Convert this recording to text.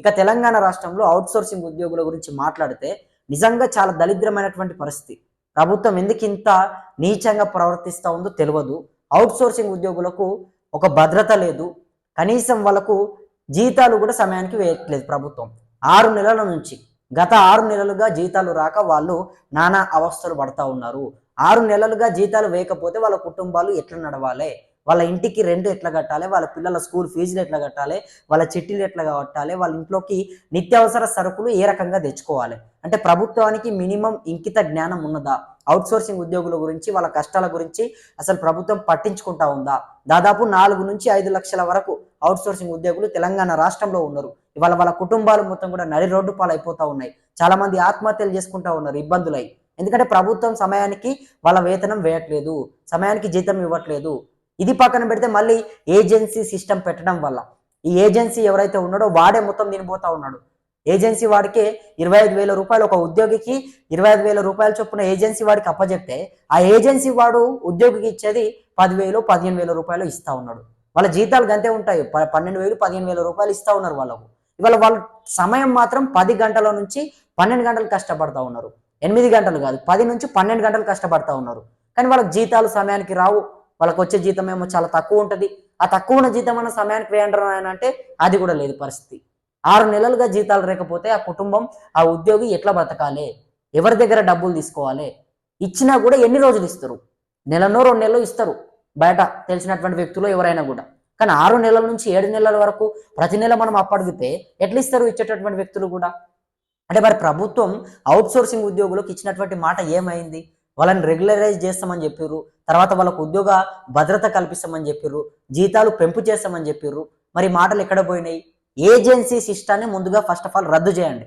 ఇక తెలంగాణ రాష్ట్రంలో అవుట్సోర్సింగ్ ఉద్యోగుల గురించి మాట్లాడితే నిజంగా చాలా దరిద్రమైనటువంటి పరిస్థితి. ప్రభుత్వం ఎందుకు ఇంత నీచంగా ప్రవర్తిస్తూ ఉందో తెలియదు అవుట్ సోర్సింగ్ ఉద్యోగులకు ఒక భద్రత లేదు. కనీసం వాళ్ళకు జీతాలు కూడా సమయానికి వేయట్లేదు ప్రభుత్వం. ఆరు నెలల నుంచి గత ఆరు నెలలుగా జీతాలు రాక వాళ్ళు నానా అవస్థలు పడతా ఉన్నారు. ఆరు నెలలుగా జీతాలు వేయకపోతే వాళ్ళ కుటుంబాలు ఎట్లా నడవాలి? వాళ్ళ ఇంటికి రెంట్ ఎట్లా కట్టాలి? వాళ్ళ పిల్లల స్కూల్ ఫీజులు ఎట్లా కట్టాలి? వాళ్ళ చిట్టీలు ఎట్లా కట్టాలి? వాళ్ళ ఇంట్లోకి నిత్యావసర సరుకులు ఏ రకంగా తెచ్చుకోవాలి? అంటే ప్రభుత్వానికి మినిమం ఇంకిత జ్ఞానం ఉన్నదా? అవుట్ సోర్సింగ్ ఉద్యోగుల గురించి వాళ్ళ కష్టాల గురించి అసలు ప్రభుత్వం పట్టించుకుంటా ఉందా? దాదాపు నాలుగు నుంచి ఐదు లక్షల వరకు అవుట్ సోర్సింగ్ ఉద్యోగులు తెలంగాణ రాష్ట్రంలో ఉన్నారు. ఇవాళ వాళ్ళ కుటుంబాలు మొత్తం కూడా నడి రోడ్డు పాలైపోతా ఉన్నాయి. చాలా మంది ఆత్మహత్యలు చేసుకుంటా ఉన్నారు ఇబ్బందులై. ఎందుకంటే ప్రభుత్వం సమయానికి వాళ్ళ వేతనం వేయట్లేదు. సమయానికి జీతం ఇవ్వట్లేదు. ఇది పక్కన పెడితే మళ్ళీ ఏజెన్సీ సిస్టమ్ పెట్టడం వల్ల. ఈ ఏజెన్సీ ఎవరైతే ఉన్నాడో వాడే మొత్తం తినిపోతా ఉన్నాడు. ఏజెన్సీ వాడికి ఇరవై ఐదు వేల రూపాయలు ఒక ఉద్యోగికి ఇరవై ఐదు వేల రూపాయల చొప్పున ఏజెన్సీ వాడికి అప్పచెప్తే ఆ ఏజెన్సీ వాడు ఉద్యోగికి ఇచ్చేది పదివేలు పదిహేను వేల రూపాయలు ఇస్తా ఉన్నాడు. వాళ్ళ జీతాలు గంతే ఉంటాయి. ప- పన్నెండు వేలు పదిహేను వేల రూపాయలు ఇస్తా ఉన్నారు వాళ్ళకు. ఇవాళ వాళ్ళ సమయం మాత్రం పది గంటల నుంచి పన్నెండు గంటలు కష్టపడతా ఉన్నారు. ఎనిమిది గంటలు కాదు పది నుంచి పన్నెండు గంటలు కష్టపడతా ఉన్నారు. కానీ వాళ్ళకి జీతాలు సమయానికి రావు. వాళ్ళకి వచ్చే జీతం ఏమో చాలా తక్కువ ఉంటుంది. ఆ తక్కువ ఉన్న జీతం అన్న సమయానికి వేయండి అంటే అది కూడా లేదు పరిస్థితి. ఆరు నెలలుగా జీతాలు లేకపోతే ఆ కుటుంబం ఆ ఉద్యోగి ఎట్లా బ్రతకాలి ఎవరి దగ్గర డబ్బులు తీసుకోవాలి? ఇచ్చినా కూడా ఎన్ని రోజులు ఇస్తారు? నెలనో రెండు నెలలు ఇస్తారు. బయట తెలిసినటువంటి వ్యక్తులు ఎవరైనా కూడా. కానీ ఆరు నెలల నుంచి ఏడు నెలల వరకు ప్రతి నెల మనం అప్పడిగితే ఎట్లా ఇస్తారు ఇచ్చేటటువంటి వ్యక్తులు కూడా? అంటే మరి ప్రభుత్వం అవుట్సోర్సింగ్ ఉద్యోగులకు ఇచ్చినటువంటి మాట ఏమైంది? వాళ్ళని రెగ్యులరైజ్ చేస్తామని చెప్పారు తర్వాత వాళ్ళకు ఉద్యోగ భద్రత కల్పిస్తామని చెప్పారు జీతాలు పెంపు చేస్తామని చెప్పారు మరి మాటలు ఎక్కడ పోయినాయి? ఏజెన్సీ సిస్టాన్ని ముందుగా ఫస్ట్ ఆఫ్ ఆల్ రద్దు చేయండి.